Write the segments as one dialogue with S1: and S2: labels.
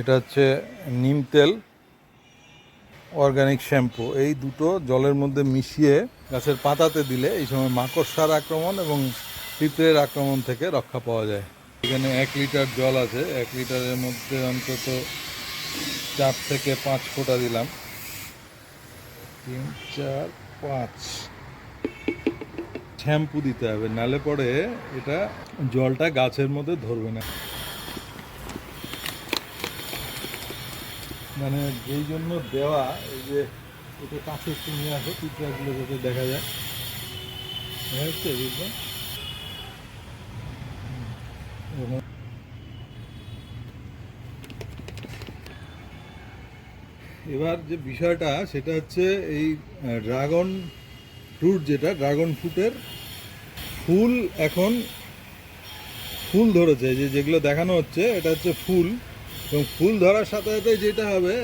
S1: এটা হচ্ছে নিম তেল অর্গানিক শ্যাম্পু এই দুটো জলের মধ্যে মিশিয়ে গাছের পাতাতে দিলে এই সময় মাকড়সার আক্রমণ এবং পিঁপড়ের আক্রমণ থেকে রক্ষা পাওয়া যায়। এখানে এক লিটার জল আছে, এক লিটারের মধ্যে অন্তত চার থেকে পাঁচ ফোঁটা দিলাম। তিন, চার, পাঁচ। শ্যাম্পু দিতে হবে, নালে পরে এটা জলটা গাছের মধ্যে ধরবে না। মানে যেই জন্য দেওয়া, এই যে এটা কাছে একটু নিয়ে আসো, পিঁপড়াগুলো যাতে দেখা যায়। দেখা যাচ্ছে এবার যে বিষয়টা, সেটা হচ্ছে এই ড্রাগন ফ্রুট যেটা, ড্রাগন ফ্রুটের ফুল এখন ফুল ধরেছে, যে যেগুলো দেখানো হচ্ছে, এটা হচ্ছে ফুল। এবং ফুল ধরার সাথে সাথে যেটা হবে,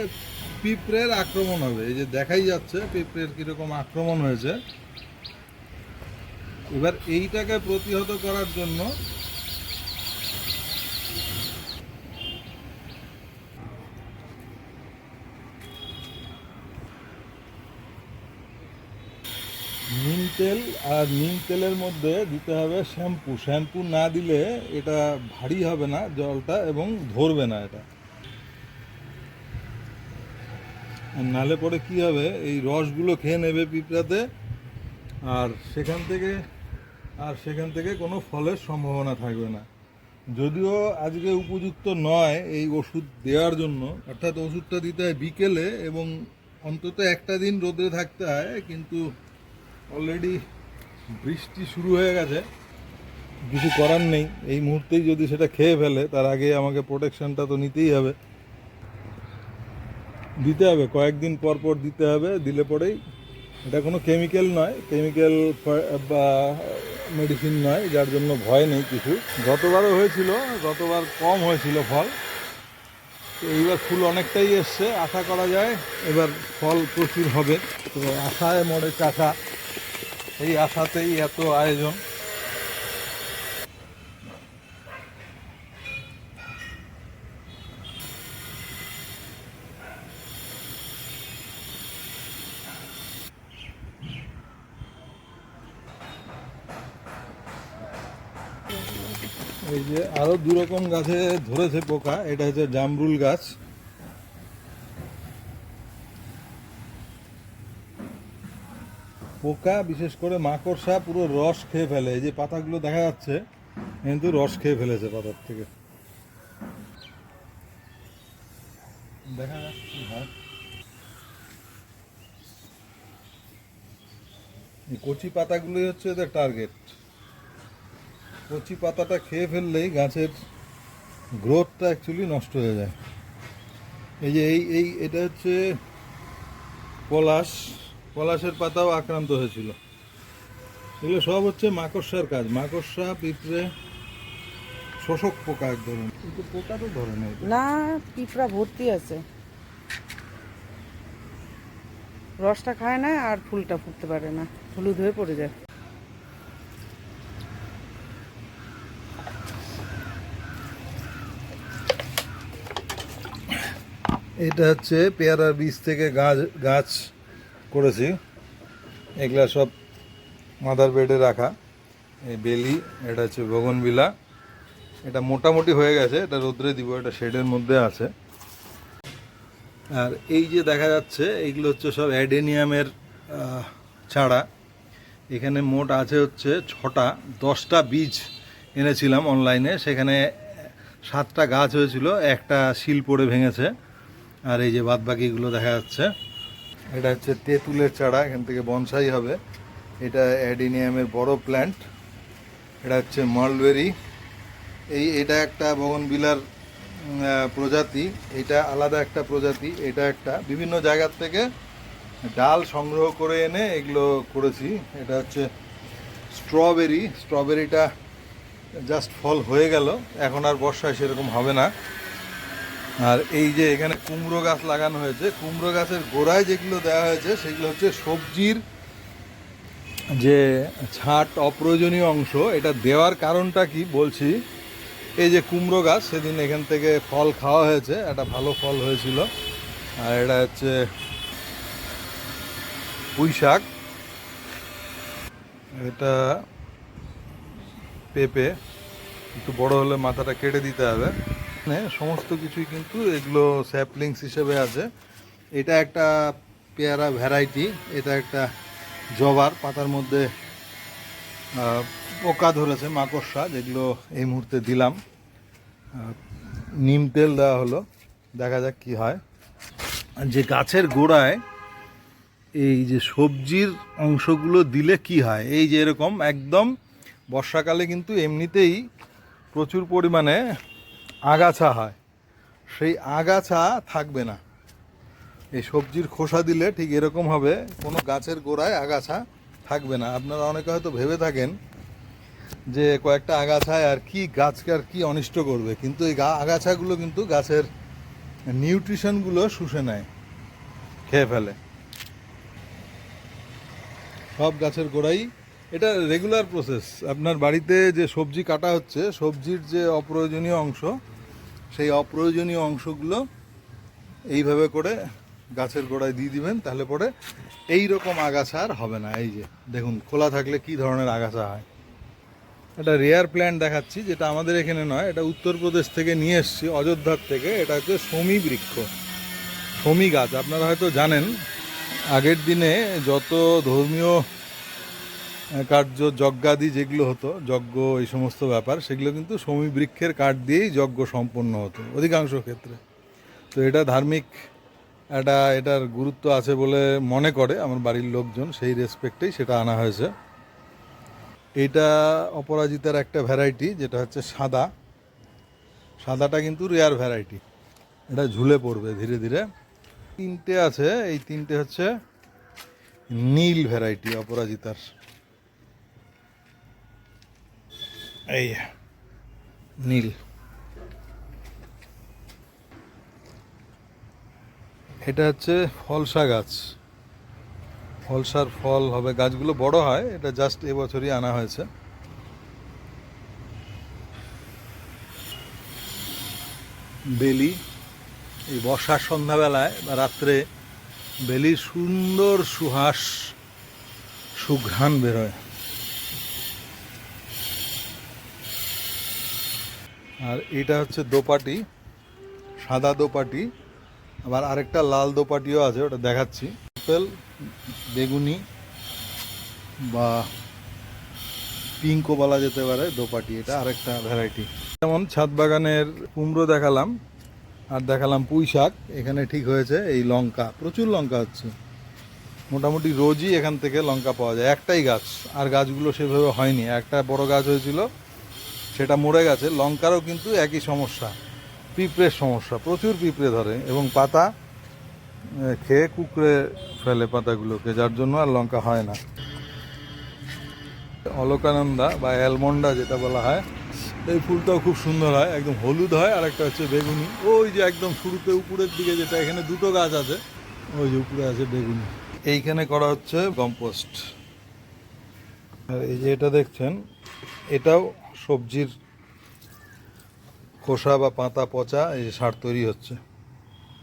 S1: পিঁপড়ের আক্রমণ হবে। এই যে দেখাই যাচ্ছে পিঁপড়ের কীরকম আক্রমণ হয়েছে। এবার এইটাকে প্রতিহত করার জন্য নিম তেল আর নিম তেলের মধ্যে দিতে হবে শ্যাম্পু। শ্যাম্পু না দিলে এটা ভারী হবে না, জলটা, এবং ধরবে না এটা আর নালে পরে কি হবে? এই রসগুলো খেয়ে নেবে পিঁপড়াতে, আর সেখান থেকে, আর সেখান থেকে কোনো ফলের সম্ভাবনা থাকবে না। যদিও আজকে উপযুক্ত নয় এই ওষুধ দেওয়ার জন্য, অর্থাৎ ওষুধটা দিতে হয় বিকেলে এবং অন্তত একটা দিন রোদে থাকতে হয়, কিন্তু অলরেডি বৃষ্টি শুরু হয়ে গেছে। কিছু করার নেই। এই মুহূর্তেই যদি সেটা খেয়ে ফেলে, তার আগে আমাকে প্রোটেকশনটা তো নিতেই হবে। দিতে হবে, কয়েকদিন পর পর দিতে হবে, দিলে পরেই। এটা কোনো কেমিক্যাল নয় কেমিক্যাল বা মেডিসিন নয়, যার জন্য ভয় নেই কিছু। গতবারও হয়েছিল গতবার কম হয়েছিল ফল, তো এইবার ফুল অনেকটাই এসছে, আশা করা যায় এবার ফল প্রচুর হবে। তো আশায় মরে চাষা, এই আশাতেই এত আয়োজন। এই যে আরও দু রকম গাছে ধরেছে পোকা, এটা হচ্ছে জামরুল গাছ। পোকা, বিশেষ করে মাকড়সা, পুরো রস খেয়ে ফেলে। এই যে পাতাগুলো দেখা যাচ্ছে, কিন্তু রস খেয়ে ফেলেছে পাতার থেকে। দেখা যাচ্ছে কচি পাতাগুলোই হচ্ছে এদের টার্গেট কচি পাতাটা খেয়ে ফেললেই গাছের গ্রোথটা অ্যাকচুয়ালি নষ্ট হয়ে যায়। এই যে এই এই, এটা হচ্ছে পলাশ। পলাশের পাতাও আক্রান্ত হয়েছিল। এগুলো সব হচ্ছে মাকড়সার কাজ। মাকড়সা, পিঁপড়ে, শোষক পোকা এক ধরনের। কিন্তু পোকা তো ধরে নেই
S2: না, পিঁপড়া ভর্তি আছে। রসটা খায় না আর ফুলটা ফুটতে পারে না। হলুদ হয়ে পড়ে যায়।
S1: এটা হচ্ছে পেয়ারার বীজ থেকে গাছ গাছ করেছি। এগুলা সব মাদার বেডে রাখা। এই বেলি, এটা হচ্ছে বগনবিলা এটা মোটামুটি হয়ে গেছে, এটা রোদ্রে দিব, এটা শেডের মধ্যে আছে। আর এই যে দেখা যাচ্ছে, এইগুলো হচ্ছে সব অ্যাডেনিয়ামের ছাড়া। এখানে মোট আছে হচ্ছে ছটা, দশটা বীজ এনেছিলাম অনলাইনে। সেখানে সাতটা গাছ হয়েছিল, একটা শিল পড়ে ভেঙেছে। আর এই যে বাদ বাকিগুলো দেখা যাচ্ছে। এটা হচ্ছে তেঁতুলের চারা, এখান থেকে বনসাই হবে। এটা অ্যাডিনিয়ামের বড় প্ল্যান্ট এটা হচ্ছে মালবেরি। এই, এটা একটা বগনবিলার প্রজাতি। এটা আলাদা একটা প্রজাতি, এটা একটা। বিভিন্ন জায়গার থেকে ডাল সংগ্রহ করে এনে এগুলো করেছি। এটা হচ্ছে স্ট্রবেরি স্ট্রবেরিটা জাস্ট ফল হয়ে গেল। এখন আর বর্ষায় সেরকম হবে না। আর এই যে এখানে কুমড়ো গাছ লাগানো হয়েছে, কুমড়ো গাছের গোড়ায় যেগুলো দেওয়া হয়েছে, সেগুলো হচ্ছে সবজির যে ছাট অপ্রয়োজনীয় অংশ, এটা দেওয়ার কারণটা কি বলছি? এই যে কুমড়ো গাছ, সেদিন এখান থেকে ফল খাওয়া হয়েছে, একটা ভালো ফল হয়েছিল। আর এটা হচ্ছে পুঁই শাক। এটা পেঁপে, একটু বড় হলে মাথাটা কেটে দিতে হবে। সমস্ত কিছুই কিন্তু এগুলো স্যাপলিংস হিসেবে আছে। এটা একটা পেয়ারা ভ্যারাইটি এটা একটা জবার, পাতার মধ্যে পোকা ধরেছে মাকড়সা, যেগুলো এই মুহূর্তে দিলাম। নিম তেল দেওয়া হলো, দেখা যাক কি হয়। যে গাছের গোড়ায় এই যে সবজির অংশগুলো দিলে কি হয়, এই যে এরকম একদম বর্ষাকালে কিন্তু এমনিতেই প্রচুর পরিমাণে আগাছা হয়। সেই আগাছা থাকবে না। এই সবজির খোসা দিলে ঠিক এরকম হবে, কোনো গাছের গোড়ায় আগাছা থাকবে না। আপনারা অনেকে হয়তো ভেবে থাকেন যে কয়েকটা আগাছায় আর কি গাছকে আর কি অনিষ্ট করবে, কিন্তু এই আগাছাগুলো কিন্তু গাছের নিউট্রিশনগুলো শুষে নেয়, খেয়ে ফেলে। সব গাছের গোড়াই, এটা রেগুলার প্রসেস আপনার বাড়িতে যে সবজি কাটা হচ্ছে, সবজির যে অপ্রয়োজনীয় অংশ সেই অপ্রয়োজনীয় অংশগুলো এইভাবে করে গাছের গোড়ায় দিয়ে দিবেন, তাহলে পরে এই রকম আগাছা আর হবে না। এই যে, দেখুন, খোলা থাকলে কি ধরনের আগাছা হয়? এটা রেয়ার প্ল্যান্ট দেখাচ্ছি, যেটা আমাদের এখানে নয়, এটা উত্তরপ্রদেশ থেকে নিয়ে এসেছি, অযোধ্যার থেকে। এটা হচ্ছে সমী বৃক্ষ সমী গাছ। আপনারা হয়তো জানেন, আগের দিনে যত ধর্মীয় কার্য, যজ্ঞাদি যেগুলো হতো, যজ্ঞ এই সমস্ত ব্যাপার, সেগুলো কিন্তু সমী বৃক্ষের কাঠ দিয়েই যজ্ঞ সম্পন্ন হতো, অধিকাংশ ক্ষেত্রে। তো এটা ধার্মিক একটা এটার গুরুত্ব আছে বলে মনে করে আমার বাড়ির লোকজন, সেই রেসপেক্টেই সেটা আনা হয়েছে। এটা অপরাজিতার একটা ভ্যারাইটি যেটা হচ্ছে সাদা। সাদাটা কিন্তু রেয়ার ভ্যারাইটি এটা ঝুলে পড়বে ধীরে ধীরে। তিনটে আছে, এই তিনটে হচ্ছে নীল ভ্যারাইটি অপরাজিতার। এই নীল। এটা হচ্ছে ফলসা গাছ। ফলসার ফল হবে, গাছগুলো বড় হয়, এটা জাস্ট এবছরই আনা হয়েছে। বেলি, এই বর্ষার সন্ধ্যাবেলায় বা রাত্রে বেলির সুন্দর সুহাস, সুঘ্রাণ বেরোয়। আর এটা হচ্ছে দোপাটি, সাদা দোপাটি, আবার আরেকটা লাল দোপাটিও আছে, ওটা দেখাচ্ছি। আপেল, বেগুনি বা পিঙ্কও বলা যেতে পারে, দোপাটি, এটা আরেকটা ভ্যারাইটি যেমন ছাদ বাগানের কুমড়ো দেখালাম, আর দেখালাম পুঁই শাক, এখানে ঠিক হয়েছে এই লঙ্কা, প্রচুর লঙ্কা হচ্ছে। মোটামুটি রোজই এখান থেকে লঙ্কা পাওয়া যায়, একটাই গাছ, আর গাছগুলো সেভাবে হয়নি। একটা বড় গাছ হয়েছিল সেটা মরে গেছে, লঙ্কারও কিন্তু একই সমস্যা, পিঁপড়ের সমস্যা, প্রচুর পিঁপড়ে ধরে এবং পাতা খেয়ে কুকড়ে ফেলে পাতাগুলোকে, যার জন্য আর লঙ্কা হয় না। অলকানন্দা বা অ্যালমন্ডা যেটা বলা হয়, এই ফুলটাও খুব সুন্দর হয়, একদম হলুদ হয় আর একটা হচ্ছে বেগুনি। ওই যে একদম শুরুতে উপরের দিকে যেটা, এখানে দুটো গাছ আছে, ওই যে উপরে আছে বেগুনি। এইখানে করা হচ্ছে কম্পোস্ট। আর এই যে এটা দেখছেন, এটাও সবজির খোসা বা পাতা পচা এই সার তৈরি হচ্ছে।